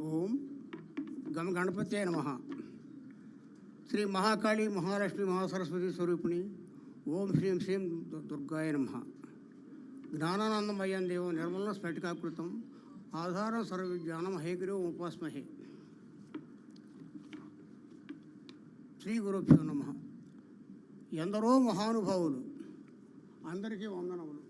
ఓం గమ గణపతే నమ. శ్రీ మహాకాళి మహాలక్ష్మి మహాసరస్వతి స్వరూపిణి ఓం శ్రీం శ్రీం దుర్గాయ నమ. జ్ఞానానందమయం దేవం నిర్మల స్ఫటికాకృతం ఆధారం సర్వవిజ్ఞానం హేగిరో ఉపాస్మహే. శ్రీ గురుభ్యో నమ. ఎందరో మహానుభావులు అందరికీ వందనములు.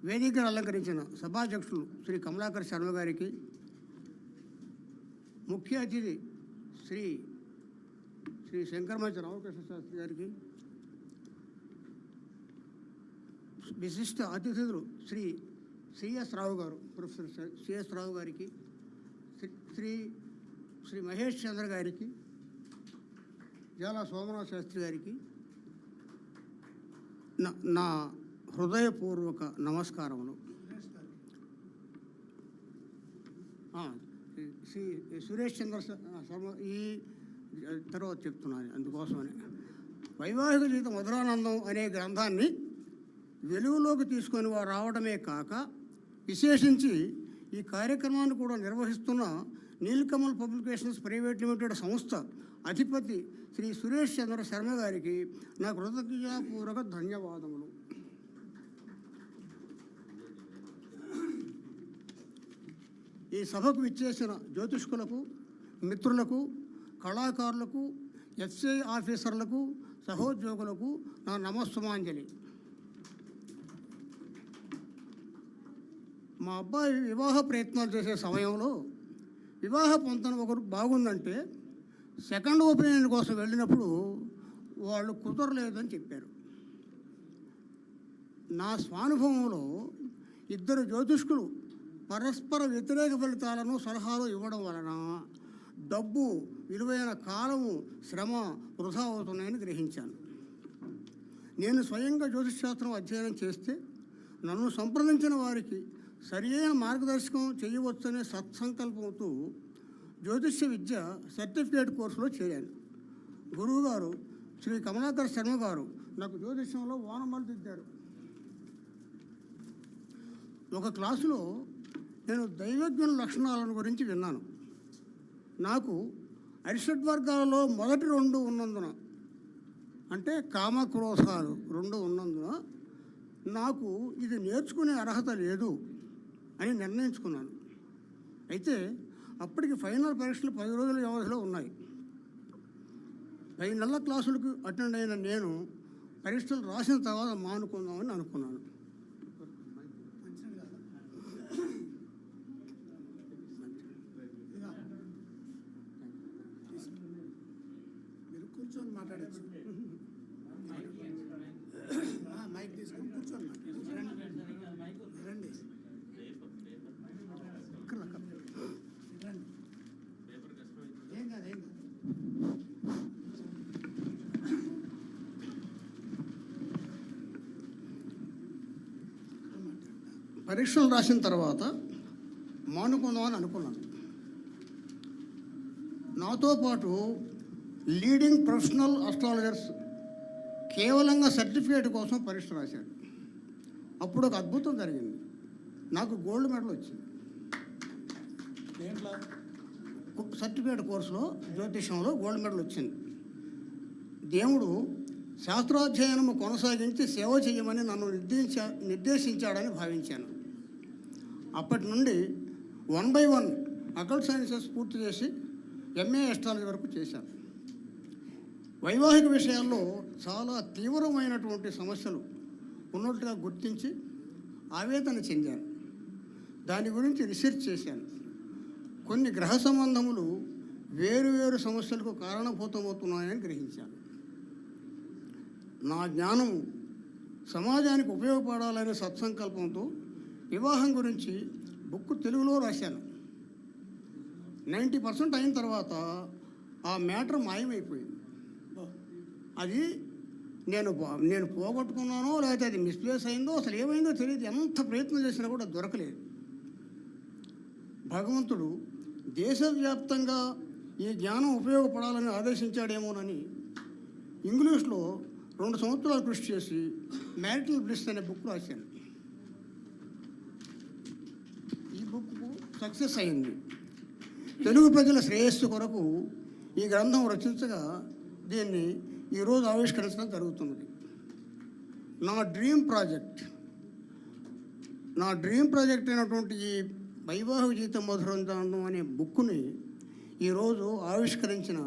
వేదికను అలంకరించిన సభాధ్యక్షులు శ్రీ కమలాకర్ శర్మ గారికి ముఖ్య అతిథి శ్రీ శ్రీ శంకరమంచి రామకృష్ణ శాస్త్రి గారికి విశిష్ట అతిథులు శ్రీ సిఎస్ రావు గారు ప్రొఫెసర్ సిఎస్ రావు గారికి శ్రీ- శ్రీ మహేష్ చంద్ర గారికి జాలా సోమనాథ్ శాస్త్రి గారికి నా నా హృదయపూర్వక నమస్కారములు. శ్రీ సురేష్ చంద్ర శర్మ ఈ తర్వాత చెప్తున్నాను అందుకోసమని. వైవాహిక జీవితం మధురానందం అనే గ్రంథాన్ని వెలుగులోకి తీసుకొని వారు రావడమే కాక విశేషించి ఈ కార్యక్రమాన్ని కూడా నిర్వహిస్తున్న నీలకమల్ పబ్లికేషన్స్ ప్రైవేట్ లిమిటెడ్ సంస్థ అధిపతి శ్రీ సురేష్ చంద్ర శర్మ గారికి నా కృతజ్ఞతాపూర్వక ధన్యవాదములు. ఈ సభకు విచ్చేసిన జ్యోతిష్కులకు మిత్రులకు కళాకారులకు ఎస్ఐ ఆఫీసర్లకు సహోద్యోగులకు నా నమస్సుమాంజలి. మా అబ్బాయి వివాహ ప్రయత్నాలు చేసే సమయంలో వివాహ పొంతన ఒకరు బాగుందంటే సెకండ్ ఒపీనియన్ కోసం వెళ్ళినప్పుడు వాళ్ళు కుదరలేదని చెప్పారు. నా స్వానుభవంలో ఇద్దరు జ్యోతిష్కులు పరస్పర వ్యతిరేక ఫలితాలను సలహాలు ఇవ్వడం వలన డబ్బు విలువైన కాలము శ్రమ వృధా అవుతున్నాయని గ్రహించాను. నేను స్వయంగా జ్యోతిషాస్త్రం అధ్యయనం చేస్తే నన్ను సంప్రదించిన వారికి సరియైన మార్గదర్శకం చేయవచ్చనే సత్సంకల్పంతో జ్యోతిష్య విద్య సర్టిఫికేట్ కోర్సులో చేరాను. గురువుగారు శ్రీ కమలాకర్ శర్మ గారు నాకు జ్యోతిష్యంలో వానమాలు దిద్దారు ఒక క్లాసులో నేను దైవజ్ఞుల లక్షణాలను గురించి విన్నాను. నాకు అరిషడ్ వర్గాలలో మొదటి రెండు ఉన్నందున అంటే కామక్రోధాలు రెండు ఉన్నందున నాకు ఇది నేర్చుకునే అర్హత లేదు అని నిర్ణయించుకున్నాను. అయితే అప్పటికి ఫైనల్ పరీక్షలు పది రోజుల వ్యవధిలో ఉన్నాయి. పది నెలల క్లాసులకు అటెండ్ అయిన నేను పరీక్షలు రాసిన తర్వాత మానుకుందామని అనుకున్నాను మీరు కూర్చొని మాట్లాడచ్చు. మైక్ తీసుకొని కూర్చొని మాట్లాడండి రండి. ఇక్కడ రండి. ఏం కాదు ఏం కాదు. పరీక్షలు రాసిన తర్వాత మానుకుందామని అనుకున్నాను. నాతో పాటు లీడింగ్ ప్రొఫెషనల్ అస్ట్రాలజర్స్ కేవలంగా సర్టిఫికేట్ కోసం పరీక్ష రాశారు. అప్పుడు ఒక అద్భుతం జరిగింది. నాకు గోల్డ్ మెడల్ వచ్చింది. సర్టిఫికేట్ కోర్సులో జ్యోతిషంలో గోల్డ్ మెడల్ వచ్చింది. దేవుడు శాస్త్రాధ్యయనము కొనసాగించి సేవ చేయమని నన్ను నిర్దేశ నిర్దేశించాడని భావించాను. అప్పటి నుండి one by one occult sciences పూర్తి చేసి ఎంఏ ఎస్ట్రాలజీ వరకు చేశాను. వైవాహిక విషయాల్లో చాలా తీవ్రమైనటువంటి సమస్యలు ఉన్నట్టుగా గుర్తించి ఆవేదన చెందాను. దాని గురించి రీసెర్చ్ చేశాను. కొన్ని గ్రహ సంబంధములు వేరు వేరు సమస్యలకు కారణభూతమవుతున్నాయని గ్రహించాను. నా జ్ఞానం సమాజానికి ఉపయోగపడాలనే సత్సంకల్పంతో వివాహం గురించి బుక్ తెలుగులో రాశాను. నైంటీ పర్సెంట్ అయిన తర్వాత ఆ మ్యాటర్ మాయమైపోయింది. అది నేను నేను పోగొట్టుకున్నానో లేకపోతే అది మిస్ప్లేస్ అయిందో అసలు ఏమైందో తెలియదు. ఎంత ప్రయత్నం చేసినా కూడా దొరకలేదు. భగవంతుడు దేశవ్యాప్తంగా ఈ జ్ఞానం ఉపయోగపడాలని ఆదేశించాడేమోనని ఇంగ్లీష్లో రెండు సంవత్సరాలు కృషి చేసి మ్యారిటల్ బ్లిస్ అనే బుక్ రాశాను. సక్సెస్ అయింది. తెలుగు ప్రజల శ్రేయస్సు కొరకు ఈ గ్రంథం రచించగా దీన్ని ఈరోజు ఆవిష్కరించడం జరుగుతున్నది నా డ్రీమ్ ప్రాజెక్ట్ నా డ్రీమ్ ప్రాజెక్ట్ అయినటువంటి ఈ వైవాహిక జీవితం మధురంతం అనే బుక్ని ఈరోజు ఆవిష్కరించిన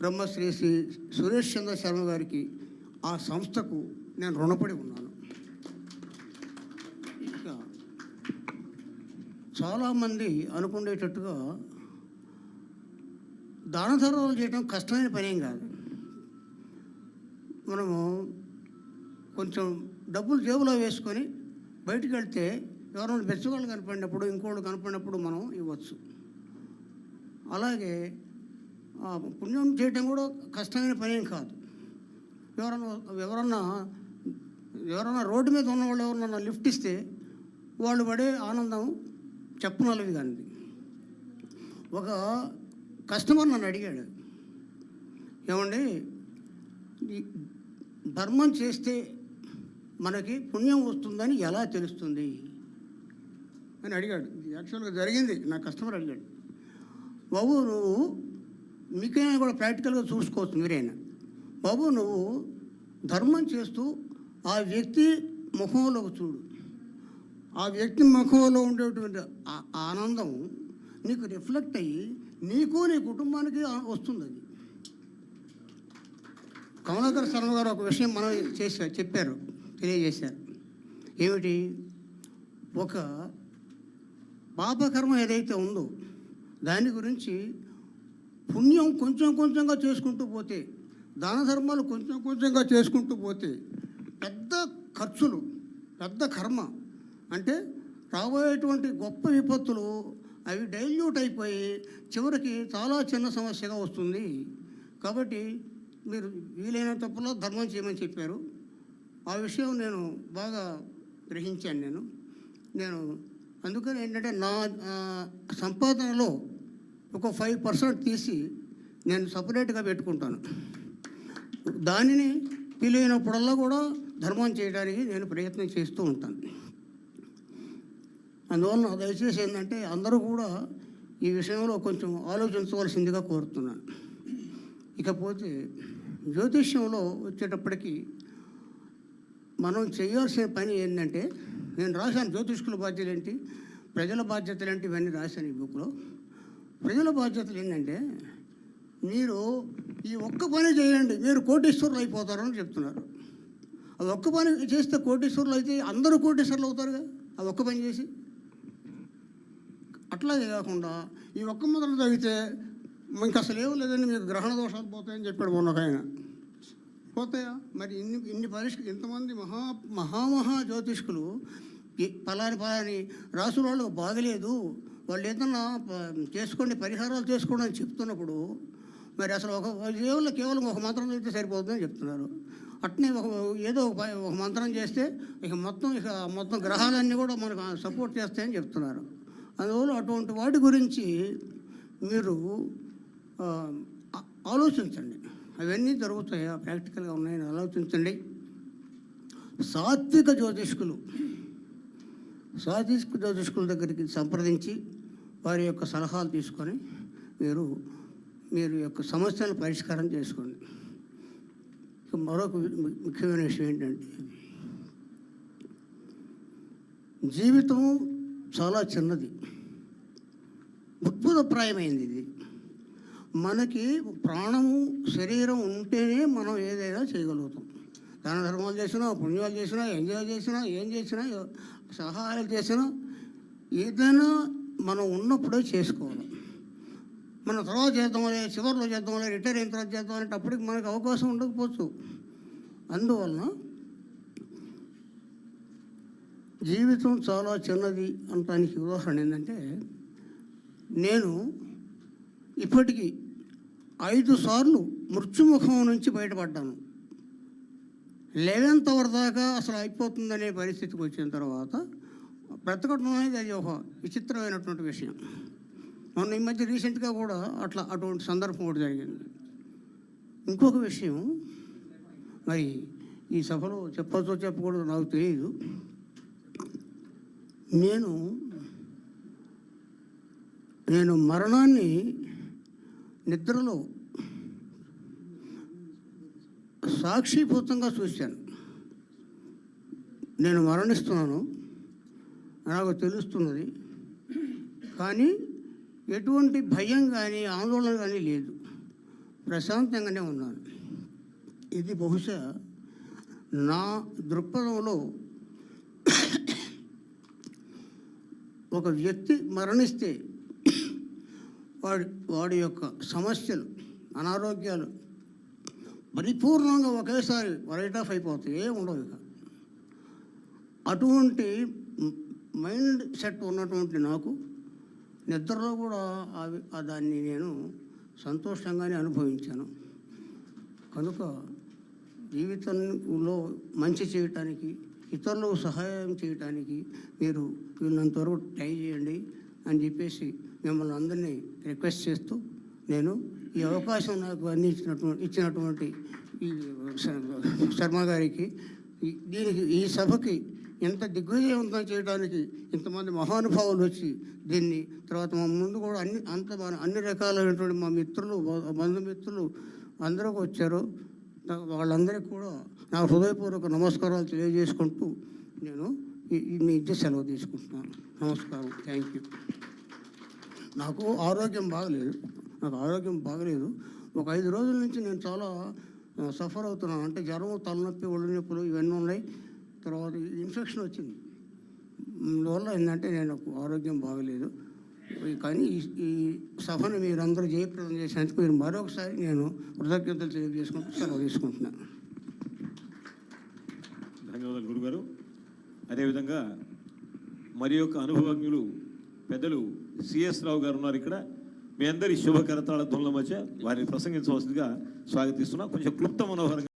బ్రహ్మశ్రీ శ్రీ సురేష్ చంద్ర శర్మ గారికి ఆ సంస్థకు నేను రుణపడి ఉన్నాను. ఇక చాలామంది అనుకునేటట్టుగా దాన ధర్మాలు చేయడం కష్టమైన పనేం కాదు. మనము కొంచెం డబ్బులు జేబులో వేసుకొని బయటికి వెళ్తే ఎవరైనా బెచ్చగాళ్ళు కనపడినప్పుడు ఇంకోళ్ళు కనపడినప్పుడు మనం ఇవ్వచ్చు. అలాగే పుణ్యం చేయటం కూడా కష్టమైన పనేం కాదు. ఎవరన్నా ఎవరన్నా ఎవరన్నా రోడ్డు మీద ఉన్న వాళ్ళు ఎవరన్నా లిఫ్ట్ ఇస్తే వాళ్ళు పడే ఆనందం చెప్పనలవి కానీ ఒక కస్టమర్ నన్ను అడిగాడు. ఏమండి ధర్మం చేస్తే మనకి పుణ్యం వస్తుందని ఎలా తెలుస్తుంది? అని అడిగాడు. యాక్చువల్గా జరిగింది. నా కస్టమర్ అడిగాడు. బాబు నువ్వు మీకైనా కూడా ప్రాక్టికల్గా చూసుకోవచ్చు మీరైనా. బాబు నువ్వు ధర్మం చేస్తూ ఆ వ్యక్తి ముఖంలో చూడు. ఆ వ్యక్తి ముఖంలో ఉండేటువంటి ఆనందం నీకు రిఫ్లెక్ట్ అయ్యి నీకు నీ కుటుంబానికి వస్తుంది అది కమలాకర్ శర్మ గారు ఒక విషయం మనం చేశారు చెప్పారు తెలియజేశారు. ఏమిటి? ఒక పాపకర్మ ఏదైతే ఉందో దాని గురించి పుణ్యం కొంచెం కొంచెంగా చేసుకుంటూ పోతే దాన ధర్మాలు కొంచెం కొంచెంగా చేసుకుంటూ పోతే పెద్ద ఖర్చులు పెద్ద కర్మ అంటే రాబోయేటువంటి గొప్ప విపత్తులు అవి డైల్యూట్ అయిపోయి చివరికి చాలా చిన్న సమస్యగా వస్తుంది. కాబట్టి మీరు వీలైన తప్పులో ధర్మం చేయమని చెప్పారు. ఆ విషయం నేను బాగా గ్రహించాను నేను. నేను అందుకని ఏంటంటే నా సంపాదనలో ఒక ఫైవ్ పర్సెంట్ తీసి నేను సపరేట్గా పెట్టుకుంటాను. దానిని వీలైనప్పుడల్లా కూడా ధర్మం చేయడానికి నేను ప్రయత్నం చేస్తూ ఉంటాను. అందువలన దయచేసి ఏంటంటే అందరూ కూడా ఈ విషయంలో కొంచెం ఆలోచించవలసిందిగా కోరుతున్నాను. ఇకపోతే జ్యోతిష్యంలో వచ్చేటప్పటికి మనం చేయాల్సిన పని ఏంటంటే నేను రాశాను జ్యోతిష్కుల బాధ్యతలు ఏంటి ప్రజల బాధ్యతలు ఏంటి ఇవన్నీ రాశాను ఈ బుక్లో. ప్రజల బాధ్యతలు ఏంటంటే మీరు ఈ ఒక్క పని చేయండి మీరు కోటీశ్వరులు అయిపోతారు అని చెప్తున్నారు. ఆ ఒక్క పని చేస్తే కోటీశ్వరులు అయితే అందరూ కోటీశ్వరులు అవుతారుగా ఆ ఒక్క పని చేసి? అట్లాగే కాకుండా ఈ ఒక్క మొదలు తగితే ఇంక అసలు ఏం లేదండి మీకు గ్రహణ దోషాలు పోతాయని చెప్పాడు మొన్న ఒక ఆయన పోతాయా? మరి ఇన్ని ఇన్ని పరిష్క ఇంతమంది మహా మహామహా జ్యోతిష్కులు పలాని పలాని రాసుల వాళ్ళు బాగలేదు. వాళ్ళు ఏదన్నా చేసుకోండి పరిహారాలు చేసుకోండి అని చెప్తున్నప్పుడు మరి అసలు ఒక కేవలం కేవలం ఒక మంత్రం చేస్తే సరిపోతుందని చెప్తున్నారు. అట్నే ఒక ఏదో ఒక ఒక మంత్రం చేస్తే ఇక మొత్తం ఇక మొత్తం గ్రహాలన్నీ కూడా మనకు సపోర్ట్ చేస్తాయని చెప్తున్నారు. అందువల్ల అటువంటి వాటి గురించి మీరు ఆలోచించండి. అవన్నీ జరుగుతాయా? ప్రాక్టికల్గా ఉన్నాయని ఆలోచించండి. సాత్విక జ్యోతిష్కులు సాత్విక జ్యోతిష్కుల దగ్గరికి సంప్రదించి వారి యొక్క సలహాలు తీసుకొని మీరు మీరు యొక్క సమస్యలను పరిష్కారం చేసుకోండి. మరొక ముఖ్యమైన విషయం ఏంటంటే జీవితం చాలా చిన్నది. ఉద్భుతప్రాయమైంది ఇది. మనకి ప్రాణము శరీరం ఉంటేనే మనం ఏదైనా చేయగలుగుతాం. దాన ధర్మాలు చేసినా పుణ్యాలు చేసినా ఎంజాయ్ చేసినా ఏం చేసినా సహాయాలు చేసినా ఏదైనా మనం ఉన్నప్పుడే చేసుకోవాలి. మనం తర్వాత చేద్దామని చివరిలో చేద్దామని రిటైర్ అయిన తర్వాత చేద్దాం అనేటప్పటికి మనకు అవకాశం ఉండకపోవచ్చు. అందువలన జీవితం చాలా చిన్నది అనటానికి ఉదాహరణ ఏంటంటే నేను ఇప్పటికీ ఐదు సార్లు మృత్యుముఖం నుంచి బయటపడ్డాను. లెవెన్త్ అవర్ దాకా అసలు అయిపోతుందనే పరిస్థితికి వచ్చిన తర్వాత బ్రతకడం అనేది అది ఒక విచిత్రమైనటువంటి విషయం. మొన్న ఈ మధ్య రీసెంట్గా కూడా అట్లా అటువంటి సందర్భం ఒకటి జరిగింది. ఇంకొక విషయం మరి ఈ సభలో చెప్పచ్చో చెప్పకూడదు నాకు తెలియదు నేను నేను మరణాన్ని నిద్రలో సాక్షిభూతంగా చూశాను. నేను మరణిస్తున్నాను. నాకు తెలుస్తున్నది. కానీ ఎటువంటి భయం కానీ ఆందోళన కానీ లేదు. ప్రశాంతంగానే ఉన్నాను. ఇది బహుశా నా దృక్పథంలో ఒక వ్యక్తి మరణిస్తే వాడి వాడి యొక్క సమస్యలు అనారోగ్యాలు పరిపూర్ణంగా ఒకేసారి వరైట్ ఆఫ్ అయిపోతాయి ఏం ఉండవు ఇక. అటువంటి మైండ్ సెట్ ఉన్నటువంటి నాకు నిద్రలో కూడా అవి దాన్ని నేను సంతోషంగానే అనుభవించాను. కనుక జీవితంలో మంచి చేయటానికి ఇతరులకు సహాయం చేయటానికి మీరు వీళ్ళంతవరకు ట్రై చేయండి. అని చెప్పేసి మిమ్మల్ని అందరినీ రిక్వెస్ట్ చేస్తూ నేను ఈ అవకాశం నాకు అందించినటువంటి ఇచ్చినటువంటి ఈ శర్మ గారికి దీనికి ఈ సభకి ఎంత దిగ్విజయవంతం చేయడానికి ఇంతమంది మహానుభావులు వచ్చి దీన్ని తర్వాత మా ముందు కూడా అన్ని అంత మన- అన్ని రకాలైనటువంటి మా మిత్రులు బంధుమిత్రులు అందరూ వచ్చారు. వాళ్ళందరికీ కూడా నా హృదయపూర్వక నమస్కారాలు తెలియజేసుకుంటూ నేను మీ ఇద్దరు సెలవు తీసుకుంటున్నాను. నమస్కారం. Thank you. నాకు ఆరోగ్యం బాగలేదు. నాకు ఆరోగ్యం బాగలేదు. ఒక ఐదు రోజుల నుంచి నేను చాలా సఫర్ అవుతున్నాను. అంటే జ్వరం తలనొప్పి ఒళ్ళు నొప్పులు ఇవన్నీ ఉన్నాయి. తర్వాత ఇన్ఫెక్షన్ వచ్చింది. అందువల్ల ఏంటంటే నేను నాకు ఆరోగ్యం బాగలేదు. కానీ ఈ- ఈ సభను మీరందరూ జయప్రదం చేసినందుకు మీరు మరొకసారి నేను కృతజ్ఞతలు తెలియజేసుకుంటూ సెలవు తీసుకుంటున్నాను. ధన్యవాదాలు గురుగారు. అదేవిధంగా మరి యొక్క అనుభవజ్ఞులు పెద్దలు సిఎస్ రావు గారు ఉన్నారు ఇక్కడ. మీ అందరి శుభకరతాళ ధ్వనుల మధ్య వారిని ప్రసంగించవలసిందిగా స్వాగతిస్తున్నా. కొంచెం క్లుప్త మనోహరంగా